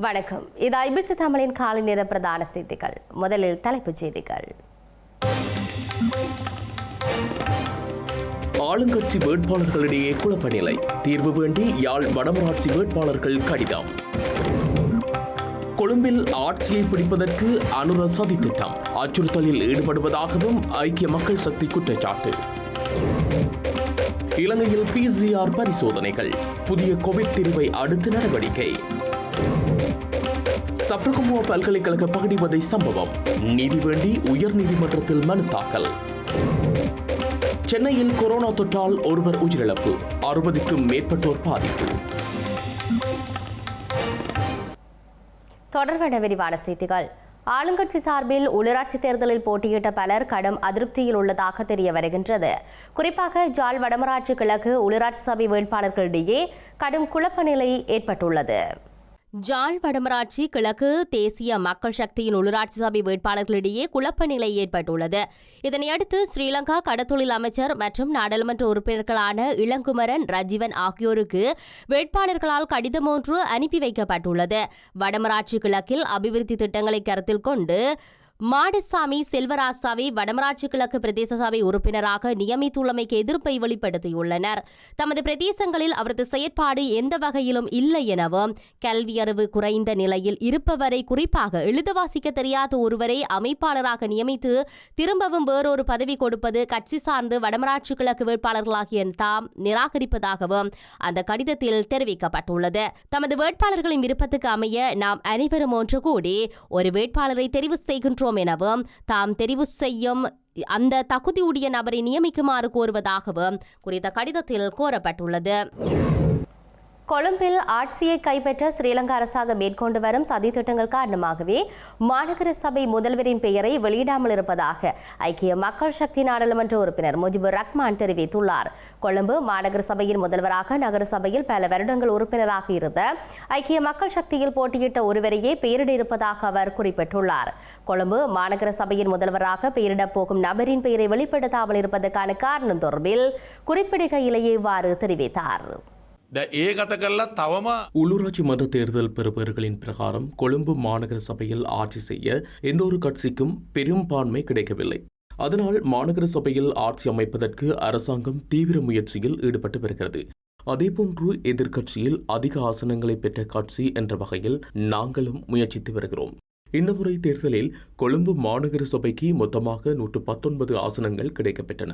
வணக்கம். இது ஐபிசி தமிழின் காலை நேர பிரதான செய்திகள். முதலில் தலைப்புச் செய்திகள். ஆளுங்கட்சி வேட்பாளர்களிடையே குழப்பநிலை. தீர்வு வேண்டி யாழ் வடமராட்சி வேட்பாளர்கள் கடிதம். கொழும்பில் ஆட்சியை பிடிப்பதற்கு அனுர சதி திட்டம். அச்சுறுத்தலில் ஈடுபடுவதாகவும் ஐக்கிய மக்கள் சக்தி குற்றச்சாட்டு. இலங்கையில் பிசிஆர் பரிசோதனைகள். புதிய கோவிட் தீர்வை அடுத்து நடவடிக்கை. சப்ரகுமுவ பல்கலைக்கழக பகுதிவதை சம்பவம். நீதி வேண்டி உயர்நீதிமன்றத்தில் மனு தாக்கல். சென்னையில் கொரோனா தொற்றால் ஒருவர் உயிரிழப்பு அறுபதுக்கும் மேற்பட்டோர் பாதிப்பு. தொடர்பான விரிவான செய்திகள். ஆளுங்கட்சி சார்பில் உள்ளூராட்சி தேர்தலில் போட்டியிட்ட பலர் கடும் அதிருப்தியில் உள்ளதாக தெரிய வருகின்றது. குறிப்பாக ஜாழ் வடமராட்சி கிழக்கு உள்ளூராட்சி சபை வேட்பாளர்களிடையே கடும் குழப்ப நிலை ஏற்பட்டுள்ளது. ஜாழ் வடமராட்சி கிழக்கு தேசிய மக்கள் சக்தியின் உள்ளூராட்சி சபை வேட்பாளர்களிடையே குழப்ப நிலை ஏற்பட்டுள்ளது. இதனையடுத்து ஸ்ரீலங்கா கடத்தொழில் அமைச்சர் மற்றும் நாடாளுமன்ற உறுப்பினர்களான இளங்குமரன் ரஜீவன் ஆகியோருக்கு வேட்பாளர்களால் கடிதம் ஒன்று அனுப்பி வைக்கப்பட்டுள்ளது. வடமராட்சி கிழக்கில் அபிவிருத்தி திட்டங்களை கருத்தில் கொண்டு மாடசாமி செல்வராசாவை வடமராட்சி கிழக்கு பிரதேச சபை உறுப்பினராக நியமித்துள்ளமைக்கு எதிர்ப்பை வெளிப்படுத்தியுள்ளனர். தமது பிரதேசங்களில் அவரது செயற்பாடு எந்த வகையிலும் இல்லை எனவும் கல்வியறிவு குறைந்த நிலையில் இருப்பவரை குறிப்பாக எழுத வாசிக்க தெரியாத ஒருவரை அமைப்பாளராக நியமித்து திரும்பவும் வேறொரு பதவி கொடுப்பது கட்சி சார்ந்து வடமராட்சி கிழக்கு வேட்பாளர்களாகிய தாம் நிராகரிப்பதாகவும் அந்த கடிதத்தில் தெரிவிக்கப்பட்டுள்ளது. தமது வேட்பாளர்களின் விருப்பத்துக்கு அமைய நாம் அனைவரும் ஒன்று கூடி ஒரு வேட்பாளரை தெரிவு செய்கின்றோம் செய்கின்றோம் எனவும் தாம் தெரிவு செய்யும் அந்த தகுதியுடைய நபரை நியமிக்குமாறு கோருவதாகவும் குறித்த கடிதத்தில் கோரப்பட்டுள்ளது. கொழும்பில் ஆட்சியை கைப்பற்ற ஸ்ரீலங்கா அரசாங்கம் மேற்கொண்டு வரும் சதி திட்டங்கள் காரணமாகவே மாநகர சபை முதல்வரின் பெயரை வெளியிடாமல் இருப்பதாக ஐக்கிய மக்கள் சக்தி நாடாளுமன்ற உறுப்பினர் முஜிபுர் ரஹ்மான் தெரிவித்துள்ளார். கொழும்பு மாநகர சபையின் முதல்வராக நகர சபையில் பல வருடங்கள் உறுப்பினராக இருந்த ஐக்கிய மக்கள் சக்தியில் போட்டியிட்ட ஒருவரையே பெயரிடிருப்பதாக அவர் குறிப்பிட்டுள்ளார். கொழும்பு மாநகர சபையின் முதல்வராக பெயரிடப் போகும் நபரின் பெயரை வெளிப்படுத்தாமல் இருப்பதற்கான காரணம் தொடர்பில் குறிப்பிடுகையிலேயே இவ்வாறு தெரிவித்தார். ද ඒ ගත කල්ලා තවම உள்ளூராட்சி மன்ற தேர்தல் பெறுபவர்களின் பிரகாரம் கொழும்பு மாநகர சபையில் ஆட்சி செய்ய எந்த ஒரு கட்சிக்கும் பெரும்பான்மை கிடைக்கவில்லை அதனால் மாநகர சபையில் ஆட்சி அமைப்பதற்கு அரசாங்கம் தீவிர முயற்சியில் ஈடுபட்டு வருகிறது அதேபோன்று எதிர்க்கட்சியில் அதிக ஆசனங்களை பெற்ற கட்சி என்ற வகையில் நாங்களும் முயற்சித்து வருகிறோம் இந்த முறை தேர்தலில் கொழும்பு மாநகர சபைக்கு மொத்தமாக நூற்று பத்தொன்பது ஆசனங்கள் கிடைக்கப்பெற்றன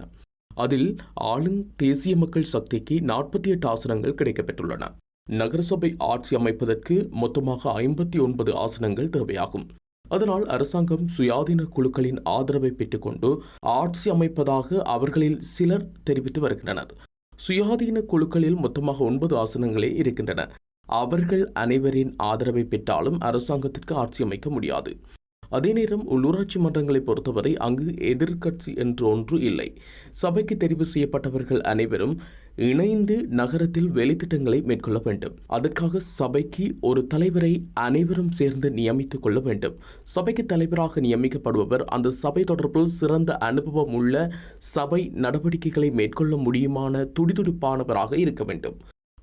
அதில் ஆளும் தேசிய மக்கள் சக்திக்கு நாற்பத்தி எட்டு ஆசனங்கள் கிடைக்கப்பெற்றுள்ளன. நகரசபை ஆட்சி அமைப்பதற்கு மொத்தமாக ஐம்பத்தி ஒன்பது ஆசனங்கள் தேவையாகும். அதனால் அரசாங்கம் சுயாதீன குழுக்களின் ஆதரவை பெற்றுக்கொண்டு ஆட்சி அமைப்பதாக அவர்களில் சிலர் தெரிவித்து வருகின்றனர். சுயாதீன குழுக்களில் மொத்தமாக ஒன்பது ஆசனங்களே இருக்கின்றன. அவர்கள் அனைவரின் ஆதரவை பெற்றாலும் அரசாங்கத்திற்கு ஆட்சி அமைக்க முடியாது. அதே நேரம் உள்ளூராட்சி மன்றங்களை பொறுத்தவரை அங்கு எதிர்க்கட்சி என்று ஒன்று இல்லை. சபைக்கு தெரிவு செய்யப்பட்டவர்கள் அனைவரும் இணைந்து நகரத்தில் வேலைத்திட்டங்களை மேற்கொள்ள வேண்டும். அதற்காக சபைக்கு ஒரு தலைவரை அனைவரும் சேர்ந்து நியமித்துக் கொள்ள வேண்டும். சபைக்கு தலைவராக நியமிக்கப்படுபவர் அந்த சபை தொடர்பில் சிறந்த அனுபவம் உள்ள சபை நடவடிக்கைகளை மேற்கொள்ள முடியுமான துடிதுடிப்பானவராக இருக்க வேண்டும்.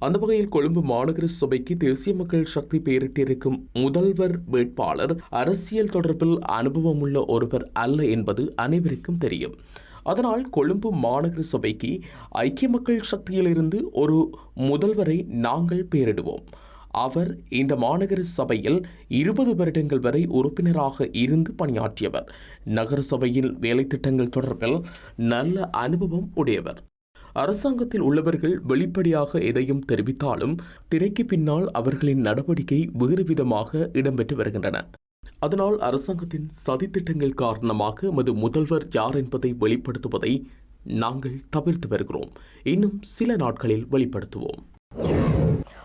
அந்த வகையில் கொழும்பு மாநகர சபைக்கு தேசிய மக்கள் சக்தி பெயரிட்டிருக்கும் முதல்வர் வேட்பாளர் அரசியல் தொடர்பில் அனுபவமுள்ள ஒருவர் அல்ல என்பது அனைவருக்கும் தெரியும். அதனால் கொழும்பு மாநகர சபைக்கு ஐக்கிய மக்கள் சக்தியிலிருந்து ஒரு முதல்வரை நாங்கள் பெயரிடுவோம். அவர் இந்த மாநகர சபையில் இருபது வருடங்கள் வரை உறுப்பினராக இருந்து பணியாற்றியவர். நகர சபையில் வேலைத்திட்டங்கள் தொடர்பில் நல்ல அனுபவம் உடையவர். அரசாங்கத்தில் உள்ளவர்கள் வெளிப்படையாக எதையும் தெரிவித்தாலும் திரைக்கு பின்னால் அவர்களின் நடவடிக்கை வேறு விதமாக இடம்பெற்று வருகின்றன. அதனால் அரசாங்கத்தின் சதித்திட்டங்கள் காரணமாக எமது முதல்வர் யார் என்பதை வெளிப்படுத்துவதை நாங்கள் தவிர்த்து வருகிறோம். இன்னும் சில நாட்களில் வெளிப்படுத்துவோம்.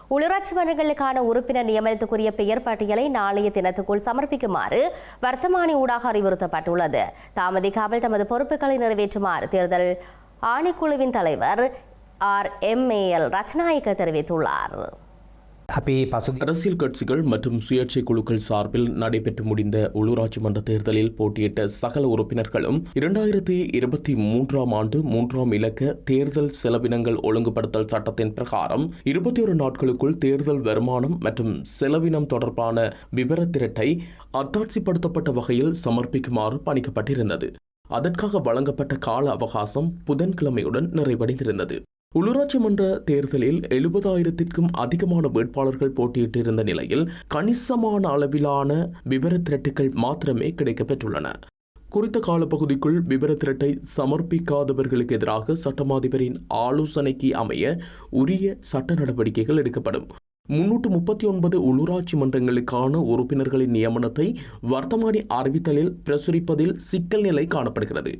உள்ளூராட்சி மன்றங்களுக்கான உறுப்பினர் நியமனத்துக்குரிய பெயர் பட்டியலை நாளைய தினத்துக்குள் சமர்ப்பிக்குமாறு வர்த்தமானி ஊடாக அறிவுறுத்தப்பட்டுள்ளது. தாமதிக்காமல் தமது பொறுப்புகளை நிறைவேற்றுமாறு தேர்தல் ஆணைக்குழுவின் தலைவர் R. M. A. L. Rathnayake தெரிவித்துள்ளார். அரசியல் கட்சிகள் மற்றும் சுயேட்சை குழுக்கள் சார்பில் நடைபெற்று முடிந்த உள்ளூராட்சி மன்ற தேர்தலில் போட்டியிட்ட சகல உறுப்பினர்களும் இரண்டாயிரத்தி இருபத்தி மூன்றாம் ஆண்டு மூன்றாம் இலக்க தேர்தல் செலவினங்கள் ஒழுங்குபடுத்தல் சட்டத்தின் பிரகாரம் இருபத்தி ஒரு நாட்களுக்குள் தேர்தல் வருமானம் மற்றும் செலவினம் தொடர்பான விவரத்திரட்டை அத்தாட்சிப்படுத்தப்பட்ட வகையில் சமர்ப்பிக்குமாறு பணிக்கப்பட்டிருந்தது. அதற்காக வழங்கப்பட்ட கால அவகாசம் புதன்கிழமையுடன் நிறைவடைந்திருந்தது. உள்ளூராட்சி மன்ற தேர்தலில் எழுபதாயிரத்திற்கும் அதிகமான வேட்பாளர்கள் போட்டியிட்டிருந்த நிலையில் கணிசமான அளவிலான விவரத்திரட்டுகள் மாத்திரமே கிடைக்கப்பெற்றுள்ளன. குறித்த காலப்பகுதிக்குள் விவரத்திரட்டை சமர்ப்பிக்காதவர்களுக்கு எதிராக சட்டமாதிபரின் ஆலோசனைக்கு அமைய உரிய சட்ட நடவடிக்கைகள் எடுக்கப்படும். முன்னூற்று முப்பத்தி ஒன்பது உள்ளூராட்சி மன்றங்களுக்கான உறுப்பினர்களின் நியமனத்தை வர்த்தமானி அறிவித்தலில் பிரசுரிப்பதில் சிக்கல் நிலை காணப்படுகிறது.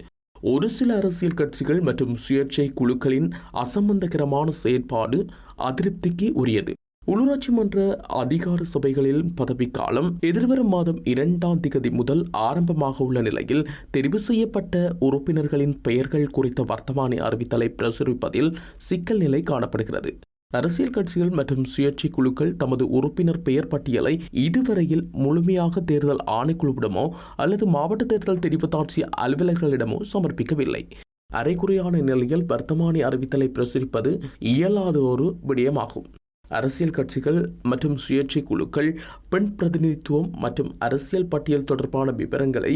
ஒரு சில அரசியல் கட்சிகள் மற்றும் சுயேட்சை குழுக்களின் அசம்பந்தகரமான செயற்பாடு அதிருப்திக்கு உரியது. உள்ளூராட்சி மன்ற அதிகார சபைகளில் பதவிக்காலம் எதிர்வரும் மாதம் இரண்டாம் திகதி முதல் ஆரம்பமாக உள்ள நிலையில் தெரிவு செய்யப்பட்ட உறுப்பினர்களின் பெயர்கள் குறித்த வர்த்தமானி அறிவித்தலை பிரசுரிப்பதில் சிக்கல் நிலை காணப்படுகிறது. அரசியல் கட்சிகள் மற்றும் சுயேட்சை குழுக்கள் தமது உறுப்பினர் பெயர் பட்டியலை இதுவரையில் முழுமையாக தேர்தல் ஆணைக்குழுவிடமோ அல்லது மாவட்ட தேர்தல் தெரிவுத்தாட்சி அலுவலர்களிடமோ சமர்ப்பிக்கவில்லை. அரைக்குறையான நிலையில் வர்த்தமானி அறிவித்தலை பிரசுரிப்பது இயலாத ஒரு விடயமாகும். அரசியல் கட்சிகள் மற்றும் சுயேட்சை குழுக்கள் பெண் பிரதிநிதித்துவம் மற்றும் அரசியல் பட்டியல் தொடர்பான விவரங்களை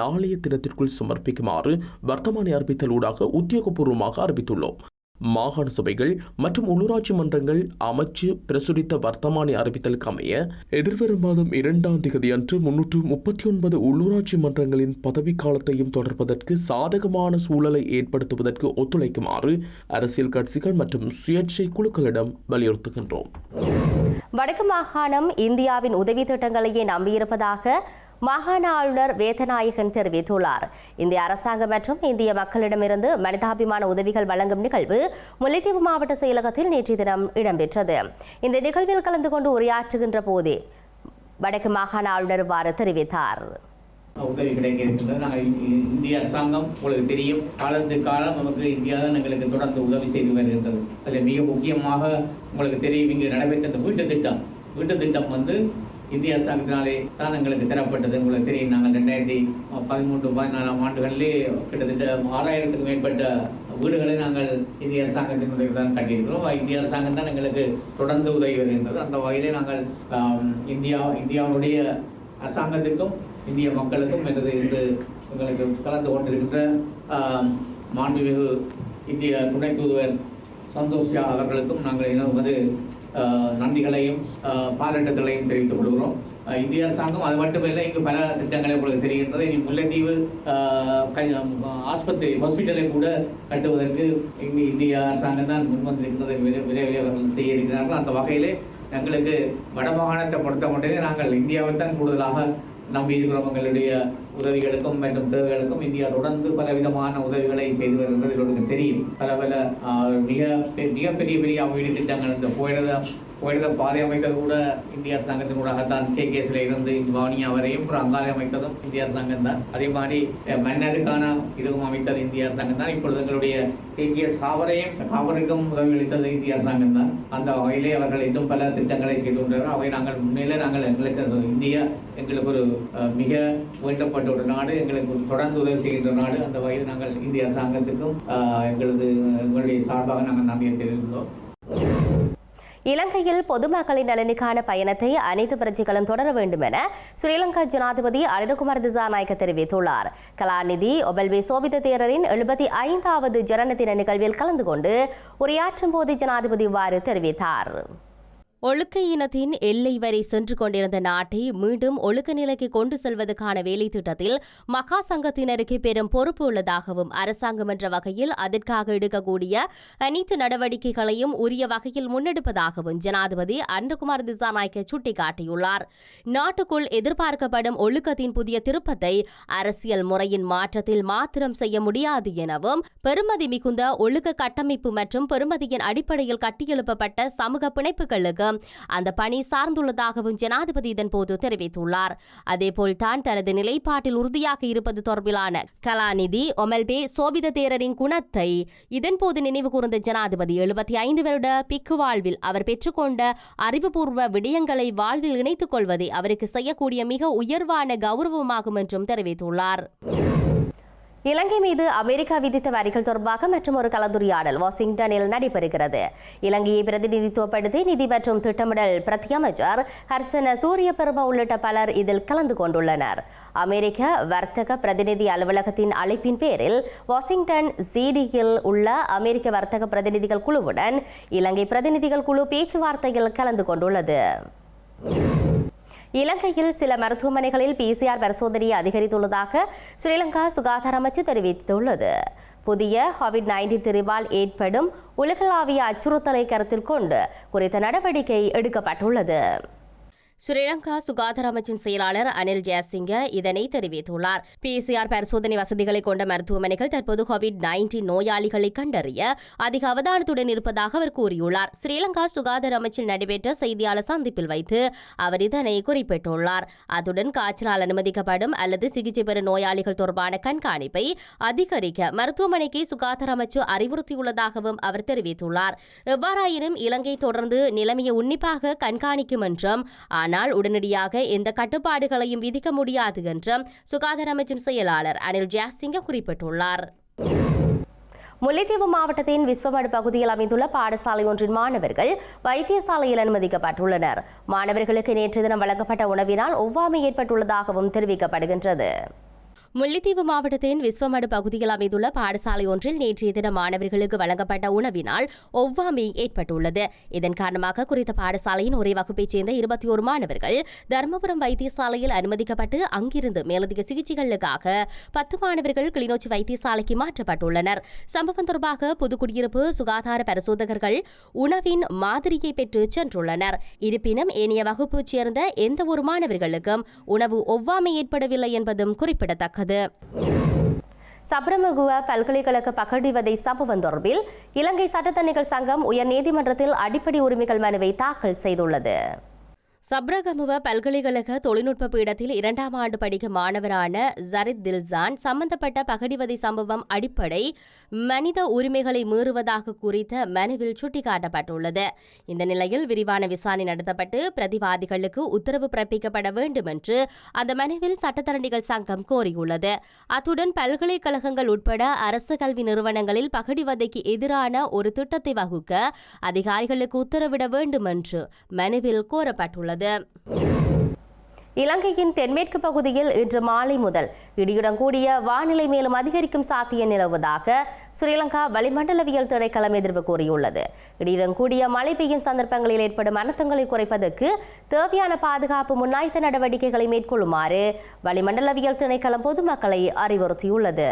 நாளைய தினத்திற்குள் சமர்ப்பிக்குமாறு வர்த்தமானி அறிவித்தல் ஊடாக உத்தியோகபூர்வமாக அறிவித்துள்ளோம். மாகாண சபைகள் மற்றும் உள்ளூராட்சி மன்றங்கள் அமைச்சு பிரசுரித்த வர்த்தமானி அறிவித்தலுக்கு அமைய எதிர்வரும் மாதம் இரண்டாம் தேதி அன்று முன்னூற்று முப்பத்தி ஒன்பது உள்ளூராட்சி மன்றங்களின் பதவிக்காலத்தையும் தொடர்பதற்கு சாதகமான சூழலை ஏற்படுத்துவதற்கு ஒத்துழைக்குமாறு அரசியல் கட்சிகள் மற்றும் சுயேட்சை குழுக்களிடம் வலியுறுத்துகின்றோம். வடக்கு மாகாணம் இந்தியாவின் உதவி திட்டங்களையே நம்பியிருப்பதாக மாகாண ஆளுநர் வேதநாயகன் தெரிவித்துள்ளார். இந்திய அரசாங்கம் மற்றும் இந்திய மக்களிடமிருந்து மனிதாபிமான உதவிகள் வழங்கும் நிகழ்வு முல்லைத்தீவு மாவட்ட செயலகத்தில் நேற்றைய தினம் இடம்பெற்றது. இந்த நிகழ்வில் கலந்து கொண்டு உரையாற்றுகின்ற போதே வடக்கு மாகாண ஆளுநர் இவ்வாறு தெரிவித்தார். உதவி கிடைக்க இருக்கின்றது நாங்கள் இந்திய அரசாங்கம் உங்களுக்கு தெரியும். காலத்து காலம் நமக்கு இந்தியா தான் எங்களுக்கு தொடர்ந்து உதவி செய்து வருகின்றது. அதில் மிக முக்கியமாக உங்களுக்கு தெரியும் இங்கு நடைபெற்ற இந்த வீட்டு திட்டம். வீட்டு திட்டம் வந்து இந்திய அரசாங்கத்தினாலே தான் எங்களுக்கு தரப்பட்டது. உங்களுக்கு தெரியும் நாங்கள் ரெண்டாயிரத்தி பதிமூன்று பதினாலாம் ஆண்டுகளிலே கிட்டத்தட்ட ஆறாயிரத்துக்கு மேற்பட்ட வீடுகளை நாங்கள் இந்திய அரசாங்கத்தின் உதவி தான் கட்டியிருக்கிறோம். இந்திய அரசாங்கம் தான் எங்களுக்கு தொடர்ந்து உதவி வருகின்றது. அந்த வகையிலே நாங்கள் இந்தியா இந்தியாவுடைய அரசாங்கத்திற்கும் இந்திய மக்களுக்கும் எனது இன்று எங்களுக்கு கலந்து கொண்டிருக்கின்ற மாண்புமிகு இந்திய துணை தூதுவர் சந்தோஷ் அவர்களுக்கும் நாங்கள் இணைவது நன்றிகளையும் பாராட்டுதலையும் தெரிவித்துக் கொள்கிறோம். இந்திய அரசாங்கம் அது மட்டுமில்லை இங்கு பல திட்டங்களை உங்களுக்கு தெரிகின்றது. இனி முல்லைத்தீவு ஆஸ்பத்திரி ஹாஸ்பிட்டலை கூட கட்டுவதற்கு இங்கு இந்திய அரசாங்கம் தான் முன்வந்திருக்கின்றது விரை- விரைவில் அவர்கள் செய்ய இருக்கிறார்கள். அந்த வகையிலே எங்களுக்கு வடமாகாணத்தை பொறுத்த மட்டுமே நாங்கள் இந்தியாவை தான் கூடுதலாக நம்பியிருக்கிறோம். எங்களுடைய உதவிகளுக்கும் மற்றும் தேவைகளுக்கும் இந்தியா தொடர்ந்து பலவிதமான உதவிகளை செய்து வருகிறது. உங்களுக்கு தெரியும். பல பல ஆஹ், மிக பெ- மிகப்பெரிய பெரிய அவங்க திட்டங்கள் இந்த போயிடுதான் போயிடத பாதை அமைத்தது கூட இந்திய அரசாங்கத்தின் ஊடாகத்தான் கே கேஸ்ல இருந்து வவுனியா வரையும் அப்புறம் அங்காலே அமைத்ததும் இந்திய அரசாங்கம் தான் அதே மாதிரி மன்னருக்கான இதுவும் அமைத்தது இந்திய அரசாங்கம் தான் இப்பொழுது எங்களுடைய கேகேஎஸ் சாவரையும் காவருக்கும் உதவி அளித்தது இந்திய அரசாங்கம் தான் அந்த வகையிலே அவர்கள் இன்னும் பல திட்டங்களை செய்து கொண்டிருக்கிறார். அவை நாங்கள் முன்னிலே நாங்கள் எங்களுக்கு இந்தியா எங்களுக்கு ஒரு மிக வேண்டப்பட்ட ஒரு நாடு எங்களுக்கு தொடர்ந்து உதவி செய்கின்ற நாடு. அந்த வகையில் நாங்கள் இந்திய அரசாங்கத்துக்கும் எங்களது எங்களுடைய சார்பாக நாங்கள் நன்றியை தெரிவித்துள்ளோம். இலங்கையில் பொதுமக்களின் நலனுக்கான பயணத்தை அனைத்து பிரஜைகளும் தொடர வேண்டும் என ஸ்ரீலங்கா ஜனாதிபதி அனிருகுமார் திசாநாயக்க தெரிவித்துள்ளார். கலாநிதி ஒபல்வி சோபித தேரரின் எழுபத்தி ஐந்தாவது ஜனன தின நிகழ்வில் கலந்து கொண்டு உரையாற்றும் போது ஜனாதிபதி இவ்வாறு தெரிவித்தார். ஒழுக்க இனத்தின் எல்லை வரை சென்று கொண்டிருந்த நாட்டை மீண்டும் ஒழுக்க நிலைக்கு கொண்டு செல்வதற்கான வேலை திட்டத்தில் மகா சங்கத்தினருக்கு பெரும் பொறுப்பு உள்ளதாகவும் அரசாங்கம் என்ற வகையில் அதற்காக எடுக்கக்கூடிய அனைத்து நடவடிக்கைகளையும் உரிய வகையில் முன்னெடுப்பதாகவும் ஜனாதிபதி அன்றகுமார் திசாநாயக்க சுட்டிக்காட்டியுள்ளார். நாட்டுக்குள் எதிர்பார்க்கப்படும் ஒழுக்கத்தின் புதிய திருப்பத்தை அரசியல் முறையின் மாற்றத்தில் மாத்திரம் செய்ய முடியாது எனவும் பெருமதி மிகுந்த ஒழுக்க கட்டமைப்பு மற்றும் பெருமதியின் அடிப்படையில் கட்டியெழுப்பப்பட்ட சமூக பிணைப்புகளுக்கு அந்த பணி சார்ந்துள்ளதாகவும் ஜனாதிபதி இதன்போது தெரிவித்துள்ளார். அதேபோல் தான் தனது நிலைப்பாட்டில் உறுதியாக இருப்பது தொடர்பிலான கலாநிதி ஒமல்பே சோபித தேரரின் குணத்தை இதன்போது நினைவு கூர்ந்த ஜனாதிபதி எழுபத்தி ஐந்து வருட பிக்கு வாழ்வில் அவர் பெற்றுக்கொண்ட அறிவுபூர்வ விடயங்களை வாழ்வில் இணைத்துக் கொள்வதே அவருக்கு செய்யக்கூடிய மிக உயர்வான கௌரவமாகும் என்றும் தெரிவித்துள்ளார். இலங்கை மீது அமெரிக்கா விதித்த வரிகள் தொடர்பாக மற்றும் ஒரு கலந்துரையாடல் வாஷிங்டனில் நடைபெறுகிறது. இலங்கையை பிரதிநிதித்துவப்படுத்தி நிதி மற்றும் திட்டமிடல் பிரதி ஹர்சன சூரியபெருமா உள்ளிட்ட பலர் இதில் கலந்து கொண்டுள்ளனர். அமெரிக்க வர்த்தக பிரதிநிதி அலுவலகத்தின் அழைப்பின் பேரில் வாஷிங்டன் சிடியில் உள்ள அமெரிக்க வர்த்தக பிரதிநிதிகள் குழுவுடன் இலங்கை பிரதிநிதிகள் குழு பேச்சுவார்த்தையில் கலந்து கொண்டுள்ளது. இலங்கையில் சில மருத்துவமனைகளில் பிசிஆர் பரிசோதனையை அதிகரித்துள்ளதாக ஸ்ரீலங்கா சுகாதார அமைச்சு தெரிவித்துள்ளது. புதிய கோவிட் நைன்டீன் தெரிவால் ஏற்படும் உலகளாவிய அச்சுறுத்தலை கருத்தில் கொண்டு குறித்த நடவடிக்கை எடுக்கப்பட்டுள்ளது. ஸ்ரீலங்கா சுகாதார அமைச்சின் செயலாளர் அனில் ஜெயசிங்க இதனை தெரிவித்துள்ளார். பிசிஆர் பரிசோதனை வசதிகளை கொண்ட மருத்துவமனைகள் தற்போது கோவிட் நைன்டீன் நோயாளிகளை கண்டறிய அதிக அவதானத்துடன் இருப்பதாக அவர் கூறியுள்ளார். ஸ்ரீலங்கா சுகாதார அமைச்சில் நடைபெற்ற செய்தியாளர் சந்திப்பில் வைத்து அவர் இதனை குறிப்பிட்டுள்ளார். அத்துடன் காய்ச்சலால் அனுமதிக்கப்படும் அல்லது சிகிச்சை பெறும் நோயாளிகள் தொடர்பான கண்காணிப்பை அதிகரிக்க மருத்துவமனைக்கு சுகாதார அமைச்சு அறிவுறுத்தியுள்ளதாகவும் அவர் தெரிவித்துள்ளார். எவ்வாறாயினும் இலங்கை தொடர்ந்து நிலைமையை உன்னிப்பாக கண்காணிக்கும் என்றும் ஆனால் உடனடியாக எந்த கட்டுப்பாடுகளையும் விதிக்க முடியாது என்றும் சுகாதார அமைச்சின் செயலாளர் அனில் ஜாசிங்க குறிப்பிட்டுள்ளார். முல்லைத்தீவு மாவட்டத்தின் விஸ்வமடு பகுதியில் அமைந்துள்ள பாடசாலை ஒன்றின் மாணவர்கள் வைத்தியசாலையில் அனுமதிக்கப்பட்டுள்ளனர். மாணவர்களுக்கு நேற்று தினம் வழங்கப்பட்ட உணவினால் ஒவ்வாமை ஏற்பட்டுள்ளதாகவும் தெரிவிக்கப்படுகின்றது. முல்லைத்தீவு மாவட்டத்தின் விஸ்வமடு பகுதியில் அமைந்துள்ள பாடசாலை ஒன்றில் நேற்றைய தின மாணவர்களுக்கு வழங்கப்பட்ட உணவினால் ஒவ்வாமை ஏற்பட்டுள்ளது. இதன் காரணமாக குறித்த பாடசாலையின் ஒரே வகுப்பைச் சேர்ந்த இருபத்தி ஒரு மாணவர்கள் தருமபுரம் வைத்தியசாலையில் அனுமதிக்கப்பட்டு அங்கிருந்து மேலதிக சிகிச்சைகளுக்காக பத்து மாணவர்கள் கிளிநொச்சி வைத்தியசாலைக்கு மாற்றப்பட்டுள்ளனர். சம்பவம் தொடர்பாக புதுக்குடியிருப்பு சுகாதார பரிசோதகர்கள் உணவின் மாதிரியை பெற்று சென்றுள்ளனர். இருப்பினும் ஏனைய வகுப்பைச் சேர்ந்த எந்த ஒரு மாணவர்களுக்கும் உணவு ஒவ்வாமை ஏற்படவில்லை என்பதும் குறிப்பிடத்தக்கது. சப்ரமகுவ பல்கலைக்கழக பகடிவதை சம்பவம் தொடர்பில் இலங்கை சட்டத்தணிகள் சங்கம் உயர் நீதிமன்றத்தில் அடிப்படை உரிமைகள் மனுவை தாக்கல் செய்துள்ளது. சப்ரகமுவ பல்கலைக்கழக தொழில்நுட்ப பீடத்தில் இரண்டாம் ஆண்டு படிக்கும் மாணவரான ஜரித் தில்சான் சம்பந்தப்பட்ட பகடிவதை சம்பவம் அடிப்படை மனித உரிமைகளை மீறுவதாக குறித்த மனுவில் சுட்டிக்காட்டப்பட்டுள்ளது. இந்த நிலையில் விரிவான விசாரணை நடத்தப்பட்டு பிரதிவாதிகளுக்கு உத்தரவு பிறப்பிக்கப்பட வேண்டும் என்று அந்த மனுவில் சட்டத்தரணிகள் சங்கம் கோரியுள்ளது. அத்துடன் பல்கலைக்கழகங்கள் உட்பட அரசு கல்வி நிறுவனங்களில் பகடிவதைக்கு எதிரான ஒரு திட்டத்தை வகுக்க அதிகாரிகளுக்கு உத்தரவிட வேண்டும் என்று மனுவில் கோரப்பட்டுள்ளது. இலங்கையின் தென்மேற்கு பகுதியில் இன்று மாலை முதல் இடியுடன் கூடிய வானிலை மேலும் அதிகரிக்கும் சாத்தியம் நிலவுவதாக ஸ்ரீலங்கா வளிமண்டலவியல் திணைக்களம் எதிர்வு கூறியுள்ளது. இடியுடன் கூடிய மழை பெய்யும் சந்தர்ப்பங்களில் ஏற்படும் அனர்த்தங்களை குறைப்பதற்கு தேவையான பாதுகாப்பு முன்னாய்த்த நடவடிக்கைகளை மேற்கொள்ளுமாறு வளிமண்டலவியல் திணைக்களம் பொதுமக்களை அறிவுறுத்தியுள்ளது.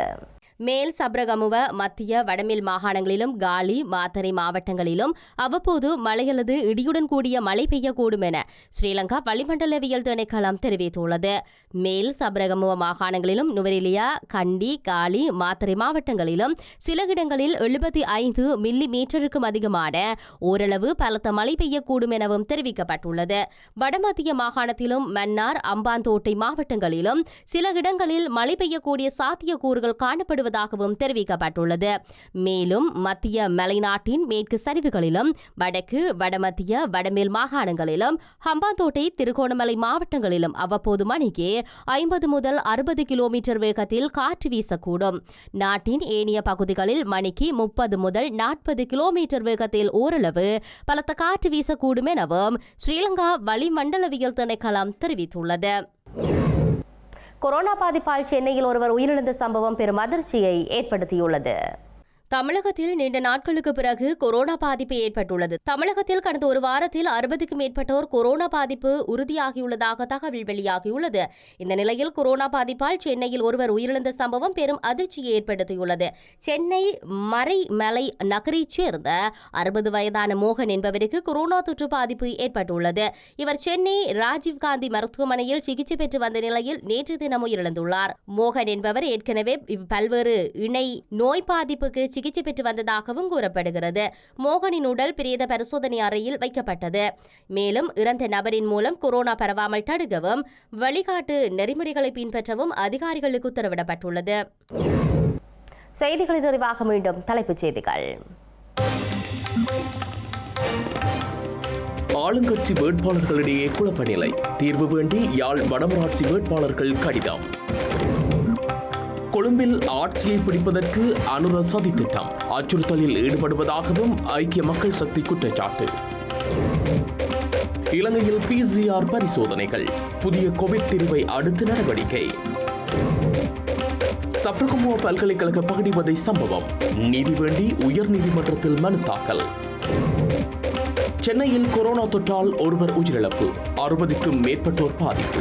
மேல் சப்ரகமுவ மத்திய வடமேல் மாகாணங்களிலும் காலி மாத்தரை மாவட்டங்களிலும் அவ்வப்போது மழை அல்லது இடியுடன் கூடிய மழை பெய்யக்கூடும் என ஸ்ரீலங்கா வளிமண்டலவியல் திணைக்களம் தெரிவித்துள்ளது. மேல் சப்ரகமுவ மாகாணங்களிலும் நுவரெலியா கண்டி காலி மாத்தரை மாவட்டங்களிலும் சில இடங்களில் எழுபத்தி ஐந்து மில்லி மீட்டருக்கும் அதிகமான ஓரளவு பலத்த மழை பெய்யக்கூடும் எனவும் தெரிவிக்கப்பட்டுள்ளது. வடமத்திய மாகாணத்திலும் மன்னார் அம்பாந்தோட்டை மாவட்டங்களிலும் சில இடங்களில் மழை பெய்யக்கூடிய சாத்தியக்கூறுகள் காணப்படுவதாகவும் தெரிவிக்கப்பட்டுள்ளது. மேலும் மத்திய மலைநாட்டின் மேற்கு சரிவுகளிலும் வடக்கு வடமத்திய வடமேல் மாகாணங்களிலும் ஹம்பாந்தோட்டை திருகோணமலை மாவட்டங்களிலும் அவ்வப்போது மணிக்கு ஐம்பது முதல் அறுபது கிலோமீட்டர் வேகத்தில் காற்று வீசக்கூடும். நாட்டின் ஏனைய பகுதிகளில் மணிக்கு முப்பது முதல் நாற்பது கிலோமீட்டர் வேகத்தில் ஓரளவு பலத்த காற்று வீசக்கூடும் எனவும் ஸ்ரீலங்கா வளிமண்டலவியல் திணைக்களம் தெரிவித்துள்ளது. கொரோனா பாதிப்பால் சென்னையில் ஒருவர் உயிரிழந்த சம்பவம் பெரும் அதிர்ச்சியை ஏற்படுத்தியுள்ளது. தமிழகத்தில் நீண்ட நாட்களுக்கு பிறகு கொரோனா பாதிப்பு ஏற்பட்டுள்ளது. தமிழகத்தில் கடந்த ஒரு வாரத்தில் அறுபதுக்கும் மேற்பட்டோர் கொரோனா பாதிப்பு உறுதியாகியுள்ளதாக தகவல் வெளியாகியுள்ளது. இந்த நிலையில் கொரோனா பாதிப்பால் சென்னையில் ஒருவர் உயிரிழந்த சம்பவம் பெரும் அதிர்ச்சியை ஏற்படுத்தியுள்ளது. சென்னை மறைமலை நகரைச் சேர்ந்த அறுபது வயதான மோகன் என்பவருக்கு கொரோனா தொற்று பாதிப்பு ஏற்பட்டுள்ளது. இவர் சென்னை ராஜீவ்காந்தி மருத்துவமனையில் சிகிச்சை பெற்று வந்த நிலையில் நேற்று தினம் உயிரிழந்துள்ளார் மோகன் என்பவர் ஏற்கனவே பல்வேறு இணை நோய் பாதிப்புக்கு சிகிச்சை பெற்று வந்ததாகவும் கூறப்படுகிறது. மோகனின் உடல் பிரேத பரிசோதனை அறையில் வைக்கப்பட்டது. மேலும் இறந்த நபரின் மூலம் கொரோனா பரவாமல் தடுக்கவும் வழிகாட்டு நெறிமுறைகளை பின்பற்றவும் அதிகாரிகளுக்கு உத்தரவிடப்பட்டுள்ளது. செய்திகளின் நிறைவாக மீண்டும் தலைப்புச் செய்திகள். ஆளுங்கட்சி வேட்பாளர்களிடையே குழப்ப நிலை. தீர்வு வேண்டி யாழ் வடமராட்சி வேட்பாளர்கள் கடிதம். கொழும்பில் ஆட்சியை பிடிப்பதற்கு அனுர சதி திட்டம். அச்சுறுத்தலில் ஈடுபடுவதாகவும் ஐக்கிய மக்கள் சக்தி குற்றச்சாட்டு. இலங்கையில் பிசிஆர் பரிசோதனைகள். புதிய கோவிட் தீர்வை அடுத்து நடவடிக்கை. சப்ரகுமோ பல்கலைக்கழக பகடிவதை சம்பவம். நீதி வேண்டி உயர்நீதிமன்றத்தில் மனு தாக்கல். சென்னையில் கொரோனா தொற்றால் ஒருவர் உயிரிழப்பு. அறுபதுக்கும் மேற்பட்டோர் பாதிப்பு.